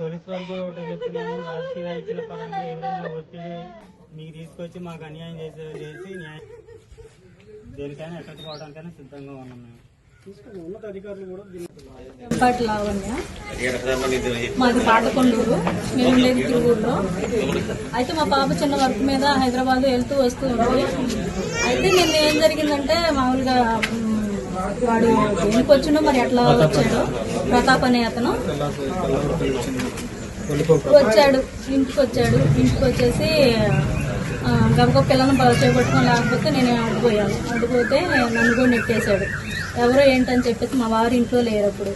వాళ్ళు కూడా ఒకటి చెప్తున్నాను రాజకీయ నాయకుల పరంగా ఎవరైనా ఒత్తిడి మీకు తీసుకొచ్చి మాకు అన్యాయం చేసే చేసి న్యాయం దేనికైనా ఎక్కడికి పోవడానికైనా సిద్ధంగా ఉన్నాం మేము. మాది పాటకొండూరు మేము ఉండేది తిరుగురులో అయితే మా పాప చిన్న వర్క్ మీద హైదరాబాద్ వెళ్తూ వస్తూ ఉంది. అయితే నిన్న ఏం జరిగిందంటే మామూలుగా వాడు దేనికి వచ్చిండో మరి ఎట్లా వచ్చాడో? ప్రతాప్ అనే అతను. వచ్చాడు. ఇంటికి వచ్చాడు. ఇంటికి వచ్చేసి గబగబ పిల్లలను బాగా చేపట్టుకొని లేకపోతే నేను అడ్డుపోయాను అడ్డుపోతే నన్ను కూడా నెట్టేశాడు. ఎవరో ఏంటని చెప్పేసి మా వారు ఇంట్లో లేరు అప్పుడు.